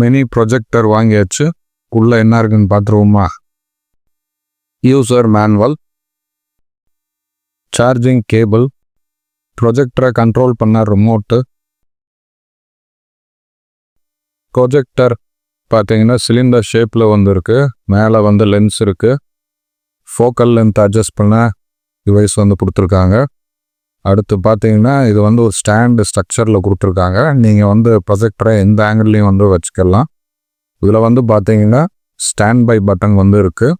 Mini projector வாங்கியாச்சு. உள்ளே என்ன இருக்குன்னு பார்த்துருவோமா? யூசர் மேனுவல் சார்ஜிங் கேபிள் ப்ரொஜெக்டரை கண்ட்ரோல் பண்ண ரிமோட்டு ப்ரொஜெக்டர் பார்த்தீங்கன்னா சிலிண்டர் ஷேப்பில் வந்துருக்கு. மேலே வந்து லென்ஸ் இருக்குது ஃபோக்கல் லென்த் அட்ஜஸ்ட் பண்ண டிவைஸ் வந்து கொடுத்துருக்காங்க. அடுத்து பார்த்தீங்கன்னா இது வந்து ஒரு ஸ்டாண்டு ஸ்ட்ரக்சரில் கொடுத்துருக்காங்க. நீங்கள் வந்து ப்ரொஜெக்டரை எந்த ஆங்கிள்லையும் வந்து வச்சுக்கலாம். இதில் வந்து பார்த்தீங்கன்னா ஸ்டாண்ட் பை பட்டன் வந்து இருக்குது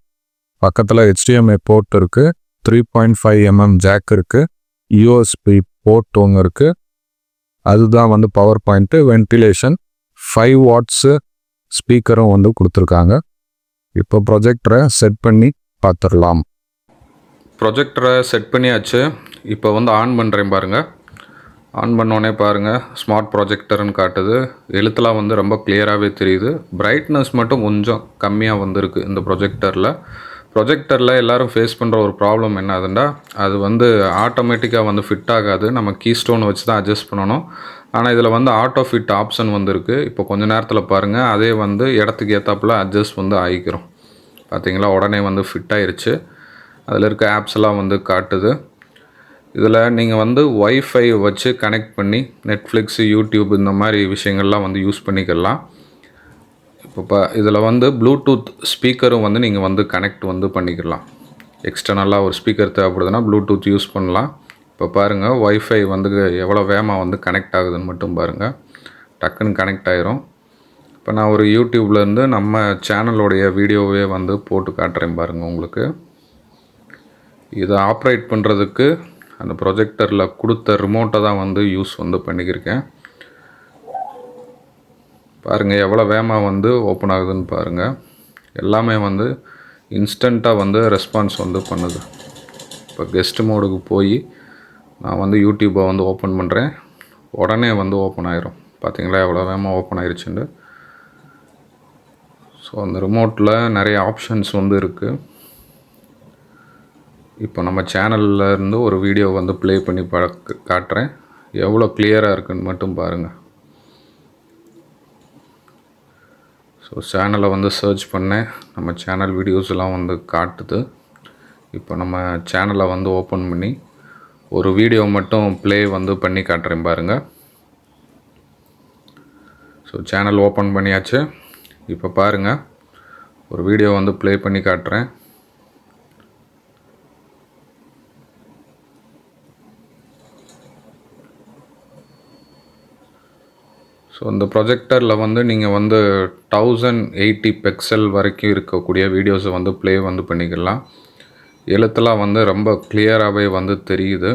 பக்கத்தில் ஹெச்டிஎம்ஐ போர்ட் இருக்குது three point five mm jack இருக்குது யூஎஸ்பி போர்ட் ஒன்று இருக்குது அதுதான் வந்து power point. Ventilation five watts ஸ்பீக்கரும் வந்து கொடுத்துருக்காங்க. இப்போ ப்ரொஜெக்டரை செட் பண்ணி பார்த்துடலாம். ப்ரொஜெக்டரை செட் பண்ணியாச்சு. இப்போ வந்து ஆன் பண்ணுறேன் பாருங்கள் ஆன் பண்ணோடனே பாருங்கள் ஸ்மார்ட் ப்ரொஜெக்டர்னு காட்டுது. எழுத்துலாம் வந்து ரொம்ப கிளியராகவே தெரியுது. பிரைட்னஸ் மட்டும் கொஞ்சம் கம்மியாக வந்திருக்கு இந்த ப்ரொஜெக்டரில் ப்ரொஜெக்டரில் எல்லாரும் ஃபேஸ் பண்ணுற ஒரு ப்ராப்ளம் என்ன ஆகுதுன்னா அது வந்து ஆட்டோமேட்டிக்காக வந்து ஃபிட் ஆகாது. நம்ம கீ ஸ்டோன் வச்சு தான் அட்ஜஸ்ட் பண்ணணும். ஆனால் இதில் வந்து ஆட்டோ ஃபிட் ஆப்ஷன் வந்துருக்கு. இப்போ கொஞ்ச நேரத்தில் பாருங்கள் அதே வந்து இடத்துக்கு ஏற்றாப்புல அட்ஜஸ்ட் வந்து ஆகிக்கிறோம். பார்த்தீங்களா உடனே வந்து ஃபிட் ஆயிடுச்சு அதில் இருக்க ஆப்ஸ் எல்லாம் வந்து காட்டுது. இதில் நீங்கள் வந்து ஒய்ஃபை வச்சு கனெக்ட் பண்ணி நெட்ஃப்ளிக்ஸு யூடியூப் இந்த மாதிரி விஷயங்கள்லாம் வந்து யூஸ் பண்ணிக்கலாம். இப்போ ப இதில் வந்து ப்ளூடூத் ஸ்பீக்கரும் வந்து நீங்கள் வந்து கனெக்ட் வந்து பண்ணிக்கலாம். எக்ஸ்டர்னலாக ஒரு ஸ்பீக்கர் தேவைப்படுதுன்னா ப்ளூடூத் யூஸ் பண்ணலாம். இப்போ பாருங்கள் ஒய்ஃபை வந்து எவ்வளோ வேகமாக வந்து கனெக்ட் ஆகுதுன்னு மட்டும் பாருங்கள் டக்குன்னு கனெக்ட் ஆயிரும். இப்போ நான் ஒரு யூடியூப்லேருந்து நம்ம சேனலோடைய வீடியோவே வந்து போட்டு காட்டுறேன் பாருங்கள் உங்களுக்கு. இதை ஆப்ரேட் பண்ணுறதுக்கு அந்த ப்ரொஜெக்டரில் கொடுத்த ரிமோட்டை தான் வந்து யூஸ் வந்து பண்ணிக்கிருக்கேன். பாருங்கள் எவ்வளோ வேகமாக வந்து ஓப்பன் ஆகுதுன்னு பாருங்கள் எல்லாமே வந்து இன்ஸ்டண்ட்டாக வந்து ரெஸ்பான்ஸ் வந்து பண்ணுது. இப்போ கெஸ்ட் மோடுக்கு போய் நான் வந்து யூடியூப்பை வந்து ஓப்பன் பண்ணுறேன் உடனே வந்து ஓப்பன் ஆயிரும். பார்த்தீங்களா எவ்வளோ வேகமாக ஓப்பன் ஆயிருச்சுன்னு. ஸோ அந்த ரிமோட்டில் நிறைய ஆப்ஷன்ஸ் வந்து இருக்குது இப்போ நம்ம சேனலில் இருந்து ஒரு வீடியோ வந்து ப்ளே பண்ணி பார்க்க காட்டுறேன். எவ்வளோ கிளியராக இருக்குன்னு மட்டும் பாருங்கள் ஸோ சேனலை வந்து சர்ச் பண்ணேன். நம்ம சேனல் வீடியோஸ்லாம் வந்து காட்டுது. இப்போ நம்ம சேனலை வந்து ஓப்பன் பண்ணி ஒரு வீடியோ மட்டும் ப்ளே வந்து பண்ணி காட்டுறேன் பாருங்கள் ஸோ சேனல் ஓப்பன் பண்ணியாச்சு. இப்போ பாருங்கள் ஒரு வீடியோ வந்து ப்ளே பண்ணி காட்டுறேன். ஸோ இந்த ப்ரொஜெக்டரில் வந்து நீங்கள் வந்து தௌசண்ட் எயிட்டி பெக்சல் வரைக்கும் இருக்கக்கூடிய வீடியோஸை வந்து ப்ளே வந்து பண்ணிக்கலாம். எழுத்துலாம் வந்து ரொம்ப கிளியராகவே வந்து தெரியுது.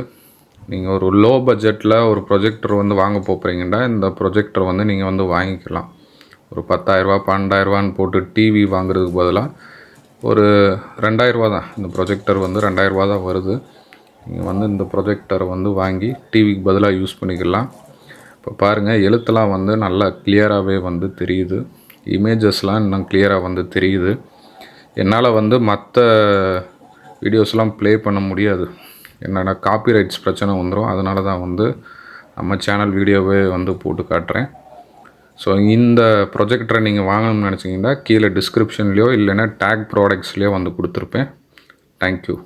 நீங்கள் ஒரு லோ பட்ஜெட்டில் ஒரு ப்ரொஜெக்டர் வந்து வாங்க போகிறீங்கன்னா இந்த ப்ரொஜெக்டர் வந்து நீங்கள் வந்து வாங்கிக்கலாம். ஒரு பத்தாயிரரூபா பன்னெண்டாயிரரூபான்னு போட்டு டிவி வாங்குறதுக்கு பதிலாக ஒரு ரெண்டாயிரரூபா தான். இந்த ப்ரொஜெக்டர் வந்து ரெண்டாயிரரூபா தான் வருது. நீங்கள் வந்து இந்த ப்ரொஜெக்டரை வந்து வாங்கி டிவிக்கு பதிலாக யூஸ் பண்ணிக்கலாம். இப்போ பாருங்கள் எழுத்துலாம் வந்து நல்லா கிளியராகவே வந்து தெரியுது. இமேஜஸ்லாம் இன்னும் கிளியராக வந்து தெரியுது. என்னால் வந்து மற்ற வீடியோஸ்லாம் ப்ளே பண்ண முடியாது. என்னென்னா காப்பிரைட்ஸ் பிரச்சனை வந்துடும் அதனால தான் வந்து நம்ம சேனல் வீடியோவே வந்து போட்டு காட்டுறேன். ஸோ இந்த ப்ரொஜெக்டரை நீங்கள் வாங்கணும்னு நினச்சிங்கன்னா கீழே டிஸ்கிரிப்ஷன்லேயோ இல்லைன்னா டேக் ப்ராடக்ட்ஸ்லேயோ வந்து கொடுத்துருப்பேன். தேங்க்யூ